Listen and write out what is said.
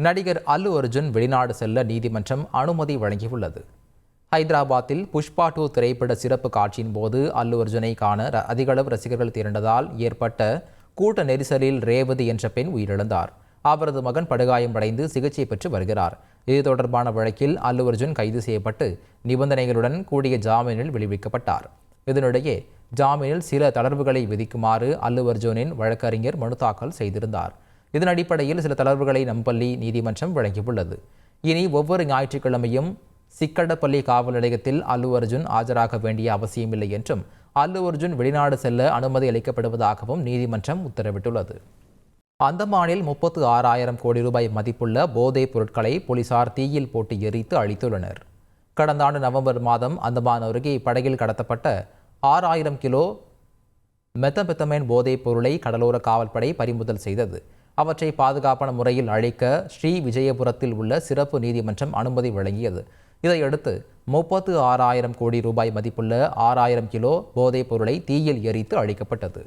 நடிகர் அல்லு அர்ஜுன் வெளிநாடு செல்ல நீதிமன்றம் அனுமதி வழங்கியுள்ளது. ஹைதராபாத்தில் புஷ்பா டூ திரைப்பட சிறப்பு காட்சியின் போது அல்லு அர்ஜுனை காண ர- அதிகளவு ரசிகர்கள் திரண்டதால் ஏற்பட்ட கூட்ட நெரிசலில் ரேவதி என்ற பெண் உயிரிழந்தார். அவரது மகன் படுகாயமடைந்து சிகிச்சை பெற்று வருகிறார். இது தொடர்பான வழக்கில் அல்லு அர்ஜுன் கைது செய்யப்பட்டு நிபந்தனைகளுடன் கூடிய ஜாமீனில் விடுவிக்கப்பட்டார். இதனிடையே ஜாமீனில் சில தளர்வுகளை விதிக்குமாறு அல்லு அர்ஜுனின் வழக்கறிஞர் மனு தாக்கல் செய்திருந்தார். இதன் அடிப்படையில் சில தளர்வுகளை நம்பள்ளி நீதிமன்றம் வழங்கியுள்ளது. இனி ஒவ்வொரு ஞாயிற்றுக்கிழமையும் சிக்கடப்பள்ளி காவல் நிலையத்தில் அல்லு அர்ஜுன் ஆஜராக வேண்டிய அவசியமில்லை என்றும் அல்லு அர்ஜுன் வெளிநாடு செல்ல அனுமதி அளிக்கப்படுவதாகவும் நீதிமன்றம் உத்தரவிட்டுள்ளது. அந்தமானில் முப்பத்து ஆறாயிரம் கோடி ரூபாய் மதிப்புள்ள போதைப் பொருட்களை போலீசார் தீயில் போட்டு எரித்து அழித்துள்ளனர். கடந்த ஆண்டு நவம்பர் மாதம் அந்தமான் அருகே படகில் கடத்தப்பட்ட ஆறாயிரம் கிலோ மெத்தமெத்தமைன் போதைப் பொருளை கடலோர காவல்படை பறிமுதல் செய்தது. அவற்றை பாதுகாப்பான முறையில் அழிக்க ஸ்ரீ விஜயபுரத்தில் உள்ள சிறப்பு நீதிமன்றம் அனுமதி வழங்கியது. இதையடுத்து முப்பத்து ஆறாயிரம் கோடி ரூபாய் மதிப்புள்ள ஆறாயிரம் கிலோ போதைப் பொருளை தீயில் எரித்து அழிக்கப்பட்டது.